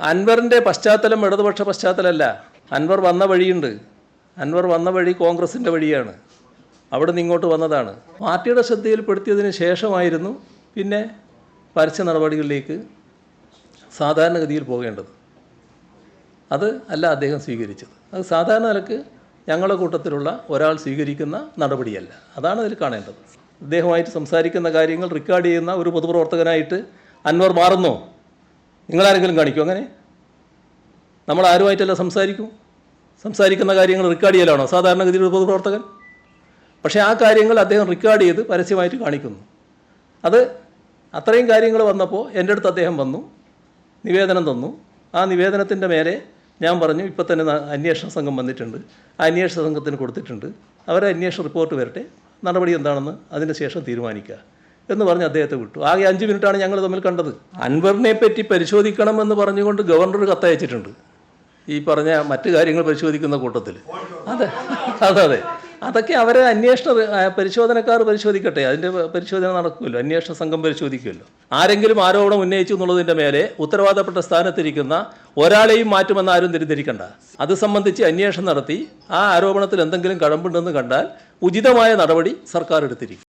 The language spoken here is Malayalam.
അൻവറിന്റെ പശ്ചാത്തലം ഇടതുപക്ഷ പശ്ചാത്തലമല്ല. അൻവർ വന്ന വഴിയുണ്ട്. അൻവർ വന്ന വഴി കോൺഗ്രസിന്റെ വഴിയാണ്. അവിടെ നിന്ന് ഇങ്ങോട്ട് വന്നതാണ്. പാർട്ടിയുടെ ശ്രദ്ധയിൽപ്പെടുത്തിയതിന് ശേഷമായിരുന്നു പിന്നെ പരസ്യ നടപടികളിലേക്ക് സാധാരണഗതിയിൽ പോകേണ്ടത്. അത് അല്ല അദ്ദേഹം സ്വീകരിച്ചത്. അത് സാധാരണ നിലയ്ക്ക് ഞങ്ങളുടെ കൂട്ടത്തിലുള്ള ഒരാൾ സ്വീകരിക്കുന്ന നടപടിയല്ല. അതാണ് അതിൽ കാണേണ്ടത്. അദ്ദേഹമായിട്ട് സംസാരിക്കുന്ന കാര്യങ്ങൾ റെക്കോർഡ് ചെയ്യുന്ന ഒരു പൊതുപ്രവർത്തകനായിട്ട് അൻവർ മാറുന്നോ. നിങ്ങളാരെങ്കിലും കാണിക്കും? അങ്ങനെ? നമ്മൾ ആരുമായിട്ടല്ല സംസാരിക്കും? സംസാരിക്കുന്ന കാര്യങ്ങൾ റെക്കോർഡ് ചെയ്യലാണോ? സാധാരണഗതിയിൽ ഒരു പൊതുപ്രവർത്തകൻ. പക്ഷേ ആ കാര്യങ്ങൾ അദ്ദേഹം റെക്കോർഡ് ചെയ്ത് പരസ്യമായിട്ട് കാണിക്കുന്നു. അത് അത്രയും കാര്യങ്ങൾ വന്നപ്പോൾ എന്റെ അടുത്ത് അദ്ദേഹം വന്നു നിവേദനം തന്നു. ആ നിവേദനത്തിന്റെ മേലെ ഞാൻ പറഞ്ഞു ഇപ്പം തന്നെ അന്വേഷണ സംഘം വന്നിട്ടുണ്ട്. ആ അന്വേഷണ സംഘത്തിന് കൊടുത്തിട്ടുണ്ട്. അവരെ അന്വേഷണ റിപ്പോർട്ട് വരട്ടെ. നടപടി എന്താണെന്ന് അതിന് ശേഷം തീരുമാനിക്കുക. എന്ന് പറഞ്ഞ് അദ്ദേഹത്തെ വിട്ടു. ആകെ അഞ്ച് മിനിറ്റാണ് ഞങ്ങൾ തമ്മിൽ കണ്ടത്. അൻവറിനെ പറ്റി പരിശോധിക്കണം എന്ന് പറഞ്ഞുകൊണ്ട് ഗവർണർ കത്തയച്ചിട്ടുണ്ട്. ഈ പറഞ്ഞ മറ്റു കാര്യങ്ങൾ പരിശോധിക്കുന്ന കൂട്ടത്തിൽ. അതെ അതെ അതെ. അതൊക്കെ അവരെ അന്വേഷണ പരിശോധനക്കാർ പരിശോധിക്കട്ടെ. അതിന്റെ പരിശോധന നടക്കുമല്ലോ. അന്വേഷണ സംഘം പരിശോധിക്കുമല്ലോ. ആരെങ്കിലും ആരോപണം ഉന്നയിച്ചു എന്നുള്ളതിന്റെ മേലെ ഉത്തരവാദപ്പെട്ട സ്ഥാനത്തിരിക്കുന്ന ഒരാളെയും മാറ്റുമെന്ന് ആരും തിരിതിരിക്കണ്ട അത് സംബന്ധിച്ച് അന്വേഷണം നടത്തി ആ ആരോപണത്തിൽ എന്തെങ്കിലും കഴമ്പുണ്ടെന്ന് കണ്ടാൽ ഉചിതമായ നടപടി സർക്കാർ എടുത്തിരിക്കും.